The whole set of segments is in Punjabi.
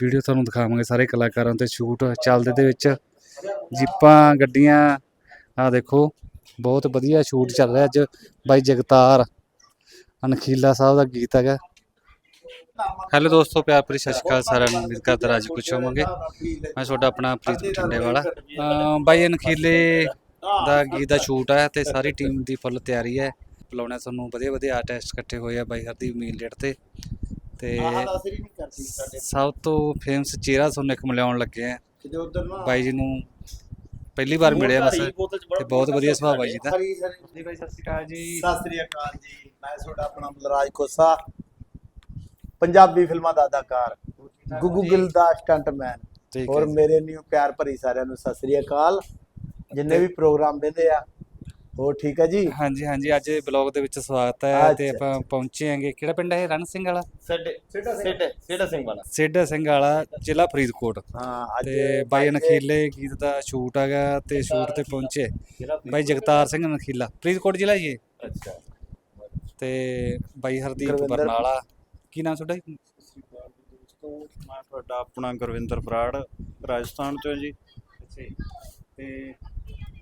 ਵੀਡੀਓ ਤੁਹਾਨੂੰ ਦਿਖਾਵਾਂਗੇ ਸਾਰੇ ਕਲਾਕਾਰਾਂ ਤੇ ਸ਼ੂਟ ਚੱਲਦੇ ਦੇ ਵਿੱਚ। ਜੀਪਾਂ, ਗੱਡੀਆਂ ਆ ਦੇਖੋ, ਬਹੁਤ ਵਧੀਆ ਸ਼ੂਟ ਚੱਲ ਰਿਹਾ ਅੱਜ। ਬਾਈ ਜਗਤਾਰ ਅਨਖੀਲਾ ਸਾਹਿਬ ਦਾ ਗੀਤ ਹੈਗਾ। ਹੈਲੋ ਦੋਸਤੋ, ਪਿਆਰ ਭਰੀ ਸਤਿ ਸ਼੍ਰੀ ਅਕਾਲ, ਸਾਰਿਆਂ ਨੂੰ ਉਮੀਦ ਕਰਦਾ ਰਾਜ ਕੁਛ ਹੋਵਾਂਗੇ। ਮੈਂ ਤੁਹਾਡਾ ਆਪਣਾ ਪ੍ਰੀਤ ਬਠਿੰਡੇ ਵਾਲਾ। ਅਮ ਬਾਈ ਅਨਖੀਲੇ ਦਾ ਗੀਤ ਦਾ ਸ਼ੂਟ ਹੈ ਤੇ ਸਾਰੀ ਟੀਮ ਦੀ ਫੁੱਲ ਤਿਆਰੀ ਹੈ। ਬੁਲਾਉਣਾ ਤੁਹਾਨੂੰ ਵਧੀਆ ਵਧੀਆ ਆਰਟਿਸਟ ਇਕੱਠੇ ਹੋਏ ਆ ਬਾਈ ਹਰਦੀਪ ਮੀਲ ਡੇਟ ਤੇ। ਤੇ ਸਭ ਤੋਂ ਫੇਮਸ ਚਿਹਰਾ ਤੁਹਾਨੂੰ ਇੱਕ ਮਿਲਾਉਣ ਲੱਗੇ ਆ। ਬਾਈ ਜੀ ਨੂੰ ਪਹਿਲੀ ਵਾਰ ਮਿਲਿਆ ਬਸ। ਤੇ ਬਹੁਤ ਵਧੀਆ ਸੁਭਾਅ ਬਾਈ ਜੀ ਦਾ। ਜੀ ਬਾਈ ਸਤਿ ਸ਼੍ਰੀ ਅਕਾਲ ਜੀ। ਸਤਿ ਸ੍ਰੀ ਅਕਾਲ ਜੀ। ਮੈਂ ਤੁਹਾਡਾ ਆਪਣਾ ਬਲਰਾਜ ਕੋਸਾ। ਪੰਜਾਬੀ ਫਿਲਮਾਂ ਦਾ ਅਦਾਕਾਰ। ਗੁੱਗੂ ਗਿੱਲ ਦਾ ਸਟੰਟਮੈਨ। ਔਰ। ਮੇਰੇ ਨਿਊ ਪਿਆਰ ਭਰੀ ਸਾਰਿਆਂ ਨੂੰ ਸਤਿ ਸ੍ਰੀ ਅਕਾਲ। ਜਿੰਨੇ ਵੀ ਪ੍ਰੋਗਰਾਮ ਦਿੰਦੇ ਆ ਉਹ ਠੀਕ ਹੈ ਜੀ? ਹਾਂਜੀ ਹਾਂਜੀ ਅੱਜ ਬਲੌਗ ਦੇ ਵਿੱਚ ਸਵਾਗਤ ਹੈ ਤੇ ਆਪਾਂ ਪਹੁੰਚੇ ਕਿਹੜਾ ਪਿੰਡ ਹੈ? ਰਣ ਸਿੰਘ ਵਾਲਾ? ਸੇਡੇ ਸੇਡੇ ਸੇਡਾ ਸਿੰਘ ਬਣਾ ਸੇਡਾ ਸਿੰਘ ਵਾਲਾ ਜ਼ਿਲ੍ਹਾ ਫਰੀਦਕੋਟ। ਹਾਂ ਅੱਜ ਤੇ ਬਾਈ ਅਨਖੀਲੇ ਗੀਤ ਦਾ ਸ਼ੂਟ ਹੈਗਾ ਤੇ ਸ਼ੂਟ ਤੇ ਪਹੁੰਚੇ। ਬਾਈ ਜਗਤਾਰ ਸਿੰਘ ਅਨਖੀਲਾ ਫਰੀਦਕੋਟ ਜ਼ਿਲ੍ਹਾ ਜੀ ਇਹ। ਅੱਛਾ। ਤੇ ਬਾਈ ਹਰਦੀਪ। ਬਰਨਾਲਾ। ਕੀ ਨਾਮ ਤੁਹਾਡਾ ਜੀ? ਦੋਸਤੋ ਮੈਂ ਤੁਹਾਡਾ ਆਪਣਾ ਗੁਰਵਿੰਦਰ ਬਰਾੜ ਰਾਜਸਥਾਨ ਤੋਂ ਜੀ। ਅੱਛਾ ਤੇ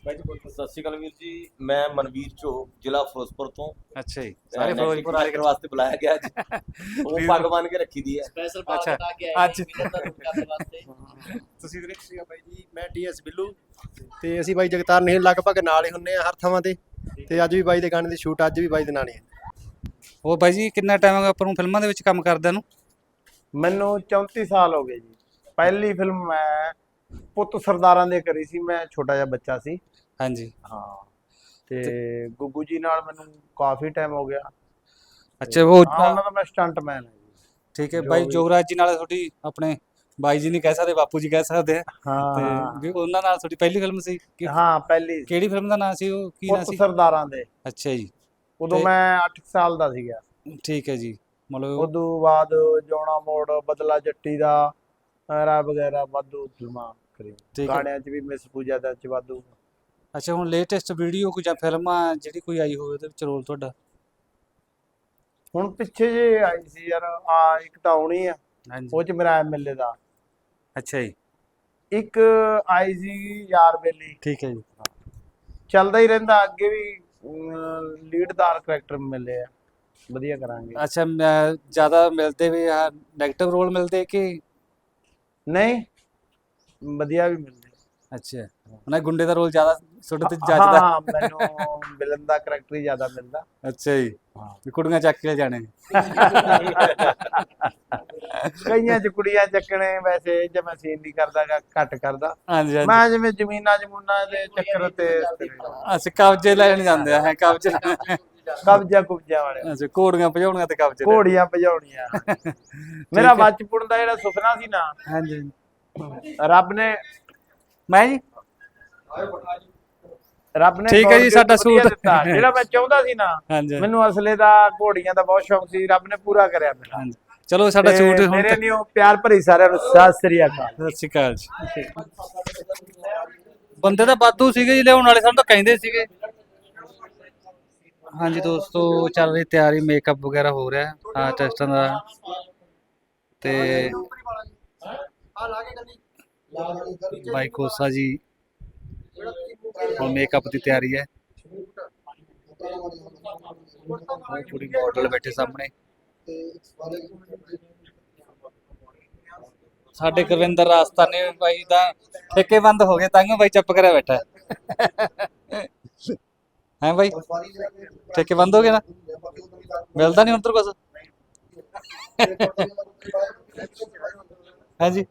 ਸਤਿ ਸ਼੍ਰੀ ਅਕਾਲ ਵੀਰ ਜੀ। ਮੈਂ ਮਨਵੀਰ ਚੋਕ ਜ਼ਿਲ੍ਹਾ ਫਿਰੋਜ਼ਪੁਰ ਤੋਂ। ਅੱਛਾ ਜੀ ਸਾਰੇ ਸਾਰੇ ਫਿਰੋਜ਼ਪੁਰ ਵਾਲੇ ਫਿਰੋਜ਼ਪੁਰ ਵਾਸਤੇ ਬੁਲਾਇਆ ਗਿਆ ਅੱਜ। ਉਹ ਪੱਗ ਬੰਨ ਕੇ ਰੱਖੀ ਦੀ ਹੈ। ਸਪੈਸ਼ਲ ਅੱਛਾ, ਬਾਤ ਬਣਾ ਕੇ ਆਏ ਅੱਜ। ਅੱਜ ਕਰਨ ਵਾਸਤੇ। ਤੁਸੀਂ ਵੀਰੇ ਸ੍ਰੀ ਅਕਾਲ ਬਾਈ ਜੀ ਮੈਂ ਟੀਐਸ ਬਿੱਲੂ। ਤੇ ਅਸੀਂ ਬਾਈ ਜਗਤਾਰ ਨਹੀਂ ਲਗਭਗ ਨਾਲ ਹੀ ਹੁੰਨੇ ਆ ਹਰ ਥਾਵਾਂ ਤੇ। ਤੇ ਅੱਜ ਵੀ ਬਾਈ ਦੇ ਗਾਣੇ ਦੀ ਸ਼ੂਟ ਅੱਜ ਵੀ ਬਾਈ ਦੇ ਨਾਲ ਹੀ ਹੈ। ਉਹ ਬਾਈ ਜੀ ਕਿੰਨਾ ਟਾਈਮ ਹੋ ਗਿਆ ਆਪਾਂ ਨੂੰ ਫਿਲਮਾਂ ਦੇ ਵਿੱਚ ਕੰਮ ਕਰਦਿਆਂ ਨੂੰ? ਮੈਨੂੰ 34 ਸਾਲ ਹੋ ਗਏ ਜੀ। ਪਹਿਲੀ ਫਿਲਮ ਮੈਂ ਪੁੱਤ ਸਰਦਾਰਾਂ ਦੇ ਕਰੀ ਸੀ ਮੈਂ ਛੋਟਾ ਜਿਹਾ ਬੱਚਾ ਸੀ। ਹਾਂਜੀ। ਹਾਂ ਤੇ ਗੁੱਗੂ ਜੀ ਨਾਲ ਮੈਨੂੰ ਕਾਫੀ ਟਾਈਮ ਹੋ ਗਿਆ। ਅੱਛਾ ਉਹ ਹਾਂ ਉਹਨਾਂ ਦਾ ਮੈਂ ਸਟੰਟਮੈਨ ਹਾਂ ਜੀ। ਠੀਕ ਹੈ ਜੋ ਬਾਈ ਵੀ- ਜੋਗਰਾਜ ਜੀ ਨਾਲ ਤੁਹਾਡੀ ਆਪਣੇ ਬਾਈ ਜੀ ਨਹੀਂ ਕਹਿ ਸਕਦੇ ਬਾਪੂ ਜੀ ਕਹਿ ਸਕਦੇ ਆ। ਹਾਂ। ਤੇ ਵੀ ਉਹਨਾਂ ਨਾਲ ਤੁਹਾਡੀ ਪਹਿਲੀ ਫਿਲਮ ਸੀ ਕਿ- ਹਾਂ ਪਹਿਲੀ ਕਿਹੜੀ ਫਿਲਮ ਦਾ ਨਾਮ ਸੀ ਉਹ ਕੀ ਨਾਮ ਪੁੱਤ ਸੀ? ਸਰਦਾਰਾਂ ਦੇ। ਅੱਛਾ ਜੀ। ਉਦੋਂ ਤੇ- ਮੈਂ 8 ਸਾਲ ਦਾ ਸੀਗਾ। ਠੀਕ ਹੈ ਜੀ ਮਤਲਬ ਉਦੋਂ ਬਾਅਦ ਜੋਣਾ ਮੋੜ ਬਦਲਾ ਜੱਟੀ ਦਾ ਰਾ ਵਗੈਰਾ ਵਾਧੂ ਫਿਲਮਾਂ। ਕਰੀ। ਠੀਕ ਹੈ। ਗਾਣਿਆਂ 'ਚ ਵੀ ਮਿਸ ਪੂਜਾ ਦਾ ਚ ਵਾਧੂ। ਅੱਛਾ ਹੁਣ ਲੇਟੈਸਟ ਵੀਡੀਓ ਕੋਈ ਜਾਂ ਫਿਲਮ ਜਿਹੜੀ ਕੋਈ ਆਈ ਹੋਵੇ ਉਹਦੇ ਵਿੱਚ ਰੋਲ ਤੁਹਾਡਾ? ਹੁਣ ਪਿੱਛੇ ਜੇ ਆਈ ਸੀ ਯਾਰ ਆ ਇੱਕ ਤਾਂ ਆਉਣੀ ਆ ਹਾਂਜੀ। ਉਹ ਚ ਮੇਰਾ ਐਮਐਲਏ ਦਾ। ਅੱਛਾ ਜੀ। ਇੱਕ ਆਈ ਸੀ ਯਾਰ ਬੇਲੀ। ਠੀਕ ਹੈ ਜੀ। ਚੱਲਦਾ ਹੀ ਰਹਿੰਦਾ ਅੱਗੇ ਵੀ ਲੀਡਦਾਰ ਕਰੈਕਟਰ ਮਿਲੇ ਆ। ਵਧੀਆ ਕਰਾਂਗੇ। ਅੱਛਾ ਜ਼ਿਆਦਾ ਮਿਲਦੇ ਵੀ ਆ 네ਗੇਟਿਵ ਰੋਲ ਮਿਲਦੇ ਕਿ ਨਹੀਂ ਵਧੀਆ ਵੀ ਮਿਲਦੇ ਅੱਛਾ। ਉਹਨਾਂ ਗੁੰਡੇ ਦਾ ਰੋਲ ਜ਼ਿਆਦਾ ਤੁਹਾਡੇ ਤੇ ਜੱਜਦਾ। ਹਾਂ ਮੈਨੂੰ ਵਿਲਨ ਦਾ ਕਰੈਕਟਰ ਹੀ ਜ਼ਿਆਦਾ ਮਿਲਦਾ। ਅੱਛਾ ਜੀ। ਵੀ ਕੁੜੀਆਂ ਚੱਕ ਕੇ ਜਾਣੇ ਕਈਆਂ ਚ ਕੁੜੀਆਂ ਚੱਕਣੇ ਵੈਸੇ ਜੇ ਮੈਂ ਸੀਨ ਨਹੀਂ ਕਰਦਾਗਾ ਘੱਟ ਕਰਦਾ। ਮੈਂ ਜਿਵੇਂ ਜ਼ਮੀਨਾਂ ਜਮੂਨਾਂ ਦੇ ਚੱਕਰ ਤੇ ਅਸੀਂ ਕਬਜ਼ੇ ਲੈਣ ਜਾਂਦੇ ਆ ਹੈ ਕਬਜ਼ੇ। ਕਬਜ਼ਾ ਕੁਬਜ਼ਾ ਵਾਲੇ ਅੱਛਾ ਘੋੜੀਆਂ ਭਜਾਉਣੀਆਂ ਤੇ ਕਬਜ਼ੇ। ਘੋੜੀਆਂ ਭਜਾਉਣੀਆਂ। ਮੇਰਾ। ਬਚਪਨ ਦਾ ਜਿਹੜਾ ਸੁਪਨਾ ਸੀ ਨਾ ਹਾਂਜੀ। ਰੱਬ ਨੇ ਮੈਂ ਜੀ? ਰੱਬ ਨੇ ਠੀਕ ਹੈ ਜੀ, ਸਾਡਾ। ਦਿੱਤਾ। ਜਿਹੜਾ ਮੈਂ ਚਾਹੁੰਦਾ ਸੀ ਨਾ ਮੈਨੂੰ ਅਸਲੇ ਦਾ ਘੋੜੀਆਂ ਦਾ ਬਹੁਤ ਸ਼ੌਕ ਸੀ ਰੱਬ ਨੇ ਪੂਰਾ ਕਰਿਆ ਮੇਰਾ। ਹਾਂਜੀ। ਚਲੋ ਸਾਡਾ ਸ਼ੂਟ ਹੁਣ ਮੇਰੇ ਨਿਓ ਪਿਆਰ ਭਰੀ ਸਾਰਿਆਂ ਨੂੰ ਸਤਿ ਸ੍ਰੀ ਅਕਾਲ। ਸਤਿ ਸ਼੍ਰੀ ਅਕਾਲ ਜੀ। ਬੰਦੇ ਤਾਂ ਵਾਧੂ ਸੀਗੇ ਜੀ ਲਿਆਉਣ ਵਾਲੇ ਸਾਨੂੰ ਤਾਂ ਕਹਿੰਦੇ ਸੀਗੇ। ਹਾਂਜੀ ਦੋਸਤੋ ਚੱਲ ਰਹੀ ਤਿਆਰੀ ਮੇਕਅਪ ਵਗੈਰਾ ਹੋ ਰਿਹਾ ਆਰਟਿਸਟਾਂ ਦਾ। ਤੇ ਬਾਈ ਕੋਸਾ ਜੀ। ਹੁਣ ਮੇਕਅਪ ਦੀ ਤਿਆਰੀ ਹੈ। ਉਹ ਮਾਡਲ ਬੈਠੇ ਸਾਹਮਣੇ। ਸਾਡੇ ਗੁਰਵਿੰਦਰ ਰਾਸਤਾਨੇ ਬਾਈ ਦਾ ਠੇਕੇ ਬੰਦ ਹੋ ਗਏ, ਤਾਂ ਬਾਈ ਚੁੱਪ ਕਰਿਆ ਬੈਠਾ। ਹੈ ਬਾਈ? ਠੇਕੇ ਬੰਦ ਹੋ ਗਏ ਨਾ? ਮਿਲਦਾ ਨਹੀਂ ਉਧਰ ਕੁਛ? ਹਾਂਜੀ।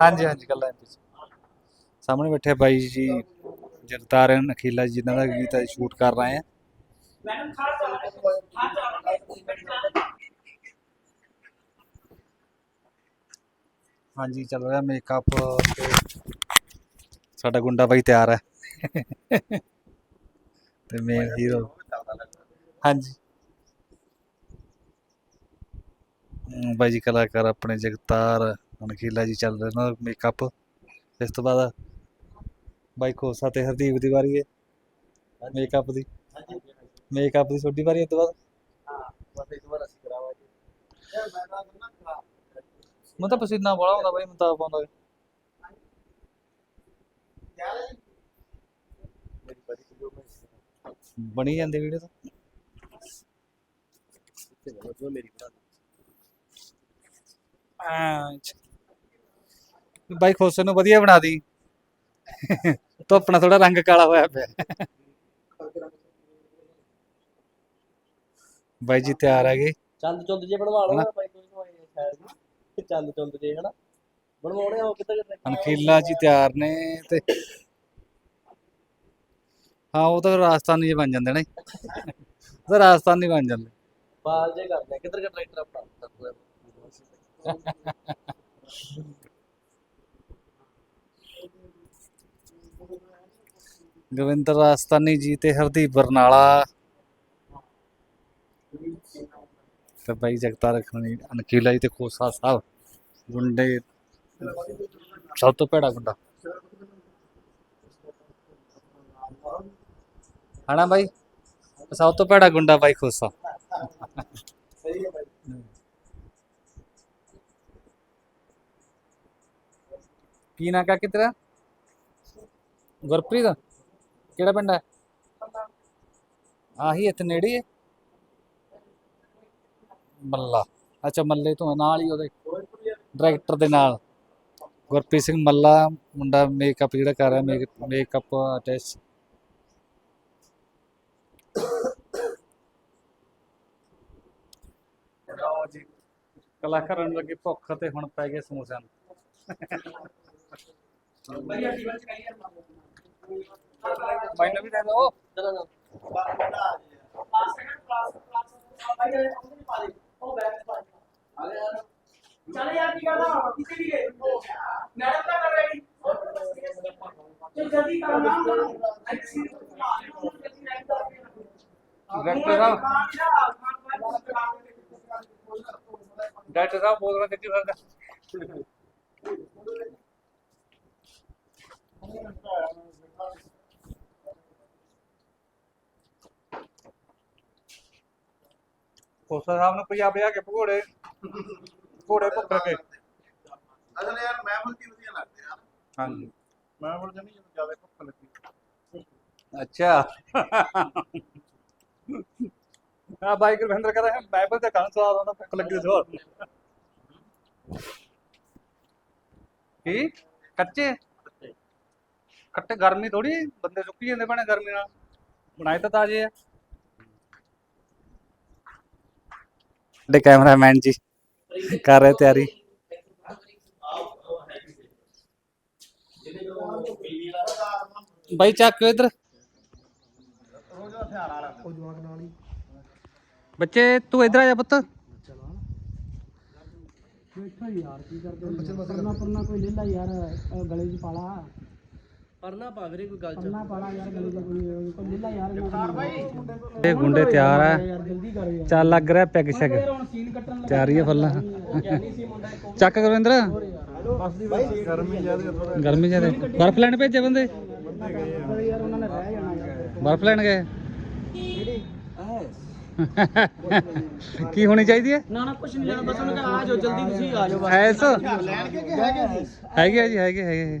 ਹਾਂਜੀ ਹਾਂਜੀ ਕੱਲਾ MP ਸਾਹਮਣੇ ਬੈਠੇ ਬਾਈ ਜੀ ਜਗਤਾਰਨ ਅਖੀਲਾ ਜੀ, ਜਿਨ੍ਹਾਂ ਦਾ ਗੀਤ ਸ਼ੂਟ ਕਰ ਰਹੇ ਆ। ਹਾਂਜੀ, ਚੱਲ ਰਿਹਾ ਮੇਕਅਪ ਤੇ ਸਾਡਾ ਗੁੰਡਾ ਬਾਈ ਤਿਆਰ ਹੈ। ਤੇ ਮੇਨ ਹੀਰੋ ਹਾਂਜੀ। ਬਾਈ ਜੀ ਕਲਾਕਾਰ ਆਪਣੇ ਜਗਤਾਰ ਅਨਖੀਲਾ ਜੀ ਚੱਲ ਰਹੇ ਨਾ ਮੇਕਅਪ ਇਸ ਤੋਂ ਬਾਅਦ ਬਾਈ ਖੋਸਾ ਤੇ ਹਰਦੀਪ ਦੀ ਵਾਰੀ ਹੈ ਮੇਕਅਪ ਦੀ। ਮੇਕਅਪ ਦੀ ਛੋਟੀ ਵਾਰੀ ਇਸ ਤੋਂ ਬਾਅਦ? ਮੈਂ ਤਾਂ ਪਸੀਨਾ ਬੜਾ ਆਉਂਦਾ ਬਾਈ ਮੈਂ ਤਾਂ ਆਪ ਬਣੀ ਜਾਂਦੀ ਵੀਡੀਓ ਤਾਂ? ਆਂਚ। ਬਾਈ ਖੋਸੇ ਨੂੰ ਵਧੀਆ ਬਣਾ ਦੀ। ਤੋ ਆਪਣਾ ਥੋੜਾ ਰੰਗ ਕਾਲਾ ਹੋਇਆ ਪਿਆ। ਬਾਈ ਜੀ ਤਿਆਰ ਹੈਗੇ ਚੰਦ ਚੁੰਦ ਜੇ ਬਣਵਾ ਲਓ? ਨਾ ਬਾਈ ਕੋਈ ਸ਼ਾਇਦ ਚੰਦ ਚੁੰਦ ਜੇ ਹਨਾ। ਬਣਵਾਉਣੇ ਆ ਅਨਕੀਲਾ ਜੀ ਤਿਆਰ ਨੇ ਤੇ ਹਾਂ ਉਹ ਤਾਂ ਰਾਜਸਥਾਨੀ ਜਿਹੇ ਬਣ ਜਾਂਦੇ ਨੇ। ਉਹ ਤਾਂ ਰਾਜਸਥਾਨੀ ਬਣ ਜਾਂਦੇ। ਬਾਲ ਜੇ ਕਰਦੇ ਆ। ਕਿੱਧਰ ਕਿ ਟਰੈਕਟਰ ਆਪਣਾ? ਗੋਵਿੰਦਰ ਰਾਜਸਥਾਨੀ ਜੀ ਤੇ ਹਰਦੀਪ ਬਰਨਾਲਾ। ਤੇ ਬਾਈ ਜਗਤਾਰ ਰੱਖਣੀ ਅਨਕੀਲਾ ਜੀ ਤੇ ਖੋਸਾ ਸਾਹਿਬ ਗੁੰਡੇ ਸਭ ਤੋਂ ਭੈੜਾ ਗੁੰਡਾ ਹਣਾ ਬਾਈ? ਸਭ ਤੋਂ ਭੈੜਾ ਗੁੰਡਾ ਬਾਈ ਖੋਸਾ। ਕੀ ਨਾ ਕਾ ਕਿਤਰਾ ਗੁਰਪ੍ਰੀਤ? ਕਿਹੜਾ ਪਿੰਡ ਹੈ? ਆਹੀ ਇੱਥੇ ਨੇੜੇ ਹੈ ਮੱਲਾ। ਅੱਛਾ, ਮੱਲੇ ਤੋਂ ਨਾਲ ਹੀ ਉਹਦੇ ਡਾਇਰੈਕਟਰ ਦੇ ਨਾਲ। ਗੁਰਪ੍ਰੀਤ ਸਿੰਘ ਮੱਲਾ, ਮੁੰਡਾ ਮੇਕਅਪ ਜਿਹੜਾ ਕਰ ਰਿਹਾ ਮੇਕਅਪ ਆਰਟਿਸਟ ਲਓ ਜੀ, ਕਲਾਕਾਰਾਂ ਨੂੰ ਲੱਗੀ ਭੁੱਖ ਤੇ ਹੁਣ ਪੈ ਗਏ ਸਮੋਸਿਆਂ ਨੂੰ। ਮੈਨੂੰ ਵੀ ਦੇ ਦਿਓ ਚਲੋ ਨਾ ਪਾਸ ਸੈਕੰਡ ਕਲਾਸ ਕਲਾਸ ਭਾਈ ਉਹਨੇ ਪਾ ਦੇ ਉਹ ਬੈਕ ਪਾ ਦੇ ਯਾਰ ਚਲ ਯਾਰ ਕੀ ਕਰਦਾ ਕਿਸੇ ਵੀ ਗਏ ਮੈਡਮ ਦਾ ਕਰ ਰਹੀ ਚਲ ਜਲਦੀ ਕਰ ਨਾ ਐਕਸੀ ਨਾ ਜਲਦੀ ਨਹੀਂ ਕਰ ਡਾਕਟਰ ਸਾਹਿਬ ਡਾਕਟਰ ਸਾਹਿਬ ਬੋਲ ਰਿਹਾ ਕਿੱਥੇ ਫਿਰਦਾ ਕੋਸਾ ਸਾਹਿਬ ਨੂੰ ਪੰਜਾਹ ਪੰਜਾਹ ਕੇ ਭਗੋੜੇ ਭਗੋੜੇ ਭੁੱਖ ਕੇ ਅਸਲ ਯਾਰ ਮਹਿਫਲ ਕੀ ਵਧੀਆ ਲੱਗਦੇ ਆ। ਹਾਂਜੀ। ਮੈਂ ਬੋਲ ਜਣੀ ਜਦੋਂ ਜ਼ਿਆਦਾ ਭੁੱਖ ਲੱਗੀ। ਅੱਛਾ। ਆ ਬਾਈ ਗੁਰਵਿੰਦਰ ਕਹਿੰਦਾ ਹੈ ਬਾਈਬਲ ਤੇ ਕੰਨ ਸਵਾਦ ਆਉਂਦਾ ਭੁੱਖ ਲੱਗੀ ਸਵਾਦ। ਕੀ? ਕੱਚੇ? ਕੱਟੇ ਗਰਮੀ ਥੋੜੀ ਬੰਦੇ ਸੁੱਕੀ ਜਾਂਦੇ ਬਣੇ ਗਰਮੀ ਨਾਲ। ਬਣਾਏ ਤਾਂ ਤਾਜ਼ੇ ਆ। ਸਾਡੇ ਕੈਮਰਾਮੈਨ ਜੀ। ਕਰ ਰਹੇ ਤਿਆਰੀ। ਬਾਈ, ਚੱਕ ਇਧਰ। ਬੱਚੇ, ਤੂੰ ਇਧਰ ਆ ਜਾ ਪੁੱਤ। ਬੈਠਾ ਯਾਰ, ਕੀ ਕਰਦੇ ਬੱਚੇ ਬਸ ਕਰਨਾ ਪਰਨਾ ਕੋਈ ਲੈ ਲੈ ਯਾਰ ਗਲੇ 'ਚ ਪਾਲਾ। ਇਹ ਗੁੰਡੇ ਤਿਆਰ ਹੈ ਚੱਲ ਲੱਗ ਰਿਹਾ ਪੈਗ ਸ਼ੈਗ। ਹੁਣ ਸੀਨ ਚੱਕ ਗੁਰਵਿੰਦਰ ਗਰਮੀ ਜ਼ਿਆਦਾ ਬਰਫ ਲੈਣ ਭੇਜੇ ਬੰਦੇ? ਬਰਫ ਲੈਣ ਗਏ। ਕੀ ਹੋਣੀ ਚਾਹੀਦੀ ਹੈ? ਨਾ ਨਾ ਕੁਝ ਨਹੀਂ ਬਸ ਉਹਨਾਂ ਕਹਾ ਆ ਜਲਦੀ ਤੁਸੀਂ ਆ ਜਾਓ ਬਸ। ਐਸ ਹੈਗੇ ਜੀ ਹੈਗੇ ਹੈਗੇ।